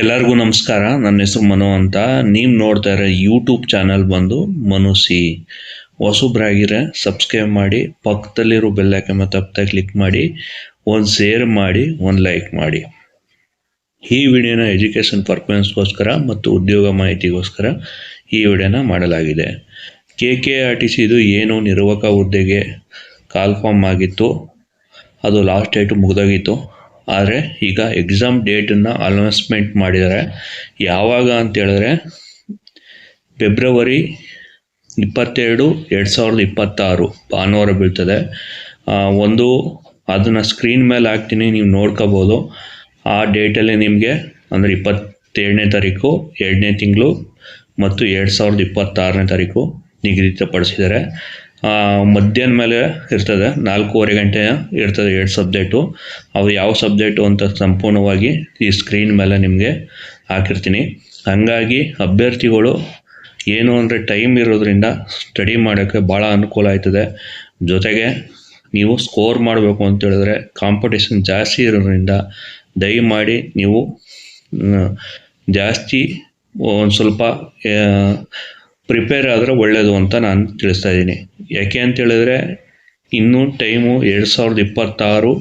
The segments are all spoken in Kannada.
ಎಲ್ಲರಿಗೂ ನಮಸ್ಕಾರ. ನನ್ನ ಹೆಸರು ಮನು ಅಂತ. ನೀವು ನೋಡ್ತಾ ಇರೋ ಯೂಟ್ಯೂಬ್ ಚಾನಲ್ ಬಂದು ಮನು ಸಿ. ಹೊಸಬ್ರಾಗಿರೆ ಸಬ್ಸ್ಕ್ರೈಬ್ ಮಾಡಿ, ಪಕ್ಕದಲ್ಲಿರೋ ಬೆಲ್ಲೈಕನ್ ತಪ್ಪದೆ ಕ್ಲಿಕ್ ಮಾಡಿ, ಒಂದು ಶೇರ್ ಮಾಡಿ, ಒಂದು ಲೈಕ್ ಮಾಡಿ. ಈ ವಿಡಿಯೋನ ಎಜುಕೇಷನ್ ಪರ್ಪಸ್ಗೋಸ್ಕರ ಮತ್ತು ಉದ್ಯೋಗ ಮಾಹಿತಿಗೋಸ್ಕರ ಈ ವಿಡಿಯೋನ ಮಾಡಲಾಗಿದೆ. ಕೆ ಕೆ ಆರ್ ಟಿ ಸಿದು ಏನು ನಿರ್ವಾಹಕ ಹುದ್ದೆಗೆ ಕಾಲ್ ಫಾರ್ಮ್ ಆಗಿತ್ತು. ಅದು ಲಾಸ್ಟ್ ಡೇಟು ಮುಗಿದೋಗಿತ್ತು. ಆದರೆ ಈಗ ಎಕ್ಸಾಮ್ ಡೇಟನ್ನು ಅನೌನ್ಸ್ಮೆಂಟ್ ಮಾಡಿದ್ದಾರೆ ಯಾವಾಗ ಅಂತ ಹೇಳಿದ್ರೆ ಫೆಬ್ರವರಿ ಇಪ್ಪತ್ತೆರಡು ಎರಡು ಸಾವಿರದ ಇಪ್ಪತ್ತಾರು ಭಾನುವಾರ ಬೀಳ್ತದೆ. ಒಂದು ಅದನ್ನು ಸ್ಕ್ರೀನ್ ಮೇಲೆ ಹಾಕ್ತೀನಿ, ನೀವು ನೋಡ್ಕೋಬೋದು. ಆ ಡೇಟಲ್ಲಿ ನಿಮಗೆ ಅಂದರೆ ಇಪ್ಪತ್ತೇಳನೇ ತಾರೀಕು, ಎರಡನೇ ತಿಂಗಳು ಮತ್ತು ಎರಡು ಸಾವಿರದ ಇಪ್ಪತ್ತಾರನೇ ತಾರೀಕು ನಿಗದಿತಪಡಿಸಿದ್ದಾರೆ. ಮಧ್ಯಾಹ್ನ ಮೇಲೆ ಇರ್ತದೆ, ನಾಲ್ಕೂವರೆ ಗಂಟೆ ಇರ್ತದೆ ಎರಡು ಸಬ್ಜೆಕ್ಟು. ಅವು ಯಾವ ಸಬ್ಜೆಕ್ಟು ಅಂತ ಸಂಪೂರ್ಣವಾಗಿ ಈ ಸ್ಕ್ರೀನ್ ಮೇಲೆ ನಿಮಗೆ ಹಾಕಿರ್ತೀನಿ. ಹಾಗಾಗಿ ಅಭ್ಯರ್ಥಿಗಳು ಏನು ಅಂದರೆ ಟೈಮ್ ಇರೋದ್ರಿಂದ ಸ್ಟಡಿ ಮಾಡೋಕ್ಕೆ ಭಾಳ ಅನುಕೂಲ ಆಯ್ತದೆ. ಜೊತೆಗೆ ನೀವು ಸ್ಕೋರ್ ಮಾಡಬೇಕು ಅಂತ ಹೇಳಿದ್ರೆ ಕಾಂಪಿಟೇಷನ್ ಜಾಸ್ತಿ ಇರೋದ್ರಿಂದ ದಯಮಾಡಿ ನೀವು ಜಾಸ್ತಿ ಒಂದು ಸ್ವಲ್ಪ ಪ್ರಿಪೇರ್ ಆದರೆ ಒಳ್ಳೆಯದು ಅಂತ ನಾನು ತಿಳಿಸ್ತಾ ಇದ್ದೀನಿ. ಯಾಕೆ ಅಂತೇಳಿದ್ರೆ ಇನ್ನೂ ಟೈಮು ಎರಡು ಸಾವಿರದ ಇಪ್ಪತ್ತಾರು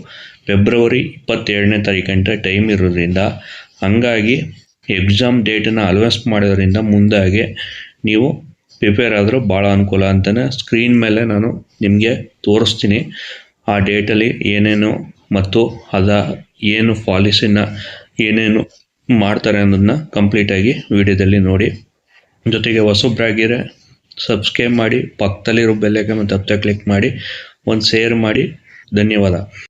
ಫೆಬ್ರವರಿ ಇಪ್ಪತ್ತೇಳನೇ ತಾರೀಕಂಟ ಟೈಮ್ ಇರೋದ್ರಿಂದ, ಹಂಗಾಗಿ ಎಕ್ಸಾಮ್ ಡೇಟನ್ನು ಅಲೌನ್ಸ್ ಮಾಡೋದ್ರಿಂದ ಮುಂದಾಗೆ ನೀವು ಪ್ರಿಪೇರ್ ಆದರೂ ಭಾಳ ಅನುಕೂಲ ಅಂತಲೇ ಸ್ಕ್ರೀನ್ ಮೇಲೆ ನಾನು ನಿಮಗೆ ತೋರಿಸ್ತೀನಿ. ಆ ಡೇಟಲ್ಲಿ ಏನೇನು ಮತ್ತು ಅದ ಏನು ಪಾಲಿಸಿನ ಏನೇನು ಮಾಡ್ತಾರೆ ಅನ್ನೋದನ್ನ ಕಂಪ್ಲೀಟಾಗಿ ವಿಡಿಯೋದಲ್ಲಿ ನೋಡಿ. ಜೊತೆಗೆ ಹೊಸಬ್ರಾಗಿರೆ ಸಬ್ಸ್ಕ್ರೈಬ್ ಮಾಡಿ ಪಕ್ಕದಲ್ಲಿರೋ ಬೆಲ್ಲೈಕನ್ ತಪ್ಪದೆ ಕ್ಲಿಕ್ ಮಾಡಿ ಒಂದು ಶೇರ್ ಮಾಡಿ. ಧನ್ಯವಾದ.